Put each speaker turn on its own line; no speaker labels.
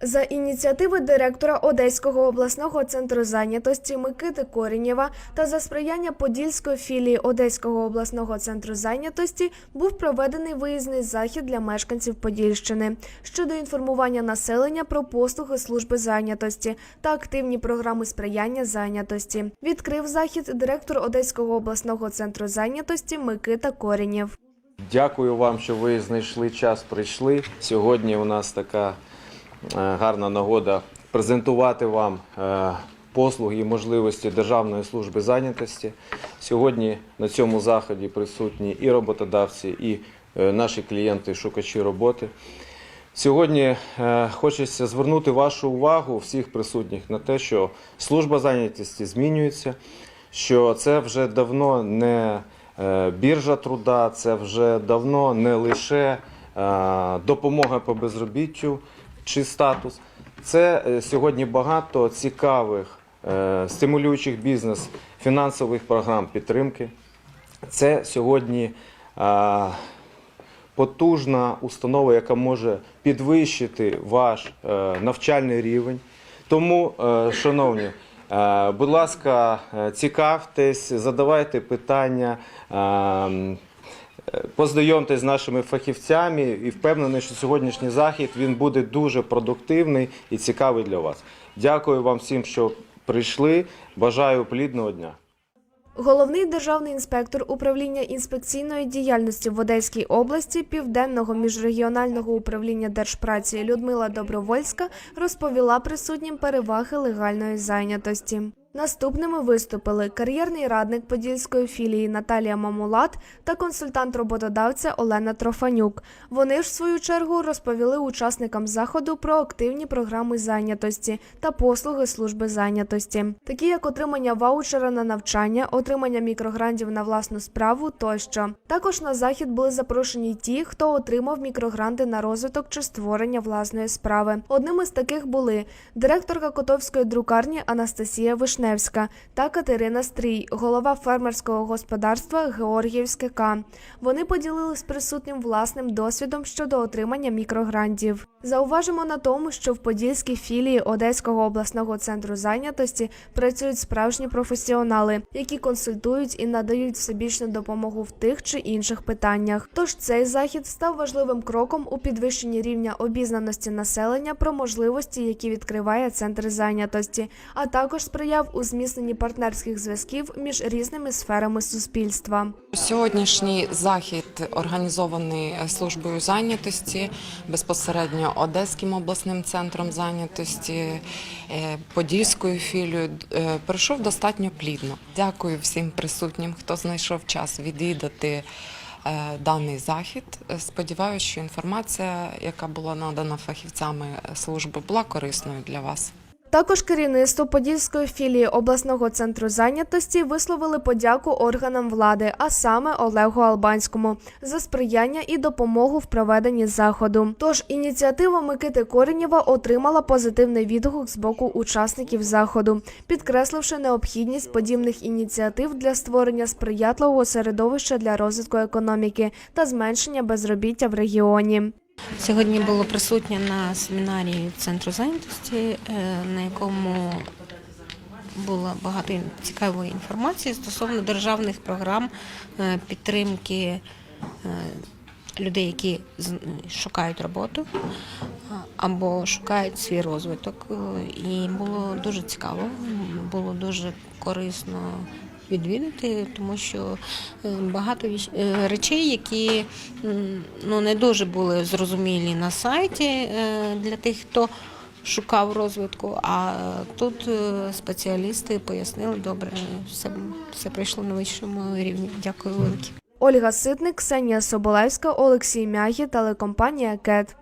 За ініціативи директора Одеського обласного центру зайнятості Микити Корінєва та за сприяння Подільської філії Одеського обласного центру зайнятості був проведений виїзний захід для мешканців Подільщини щодо інформування населення про послуги служби зайнятості та активні програми сприяння зайнятості. Відкрив захід директор Одеського обласного центру зайнятості Микита Корінєв.
Дякую вам, що ви знайшли час, прийшли. Сьогодні у нас така гарна нагода презентувати вам е, послуги і можливості Державної служби зайнятості. Сьогодні на цьому заході присутні і роботодавці, і е, наші клієнти, шукачі роботи. Сьогодні е, хочеться звернути вашу увагу всіх присутніх на те, що служба зайнятості змінюється, що це вже давно не е, біржа труда, це вже давно не лише е, допомога по безробіттю чи статус. Це е, сьогодні багато цікавих, е, стимулюючих бізнес фінансових програм підтримки. Це сьогодні е, потужна установа, яка може підвищити ваш навчальний рівень. Тому, шановні, будь ласка, цікавтесь, задавайте питання. Познайомтесь з нашими фахівцями і впевнений, що сьогоднішній захід він буде дуже продуктивний і цікавий для вас. Дякую вам всім, що прийшли. Бажаю плідного дня.
Головний державний інспектор управління інспекційної діяльності в Одеській області Південного міжрегіонального управління держпраці Людмила Добровольська розповіла присутнім переваги легальної зайнятості. Наступними виступили кар'єрний радник подільської філії Наталія Мамулат та консультант роботодавця Олена Трофанюк. Вони ж в свою чергу розповіли учасникам заходу про активні програми зайнятості та послуги служби зайнятості, такі як отримання ваучера на навчання, отримання мікрогрантів на власну справу тощо. Також на захід були запрошені ті, хто отримав мікрогранти на розвиток чи створення власної справи. Одним із таких були директорка Котовської друкарні Анастасія Вишневська та Катерина Стрій, голова фермерського господарства Георгіївське К. Вони поділились присутнім власним досвідом щодо отримання мікрогрантів. Зауважимо на тому, що в Подільській філії Одеського обласного центру зайнятості працюють справжні професіонали, які консультують і надають всебічну допомогу в тих чи інших питаннях. Тож цей захід став важливим кроком у підвищенні рівня обізнаності населення про можливості, які відкриває центр зайнятості, а також сприяв у зміцненні партнерських зв'язків між різними сферами суспільства.
Сьогоднішній захід організований службою зайнятості безпосередньо Одеським обласним центром зайнятості, е, Подільською філією е, пройшов достатньо плідно. Дякую всім присутнім, хто знайшов час відвідати е, даний захід. Сподіваюся, що інформація, яка була надана фахівцями служби, була корисною для вас.
Також керівництво Подільської філії обласного центру зайнятості висловили подяку органам влади, а саме Олегу Албанському, за сприяння і допомогу в проведенні заходу. Тож ініціатива Микити Коренєва отримала позитивний відгук з боку учасників заходу, підкресливши необхідність подібних ініціатив для створення сприятливого середовища для розвитку економіки та зменшення безробіття в регіоні.
Сьогодні було присутня на семінарі центру зайнятості, е, на якому було багато цікавої інформації стосовно державних програм е, підтримки е, людей, які шукають роботу або шукають свій розвиток. І було дуже цікаво, було дуже корисно відвідати, тому що е, багато е, речей, які ну, не дуже були зрозумілі на сайті е, для тих, хто шукав розвитку. А тут спеціалісти пояснили добре, все, все пройшло на вищому рівні. Дякую велике.
Ольга Ситник, Ксенія Соболевська, Олексій Мягі, телекомпанія КЕТ.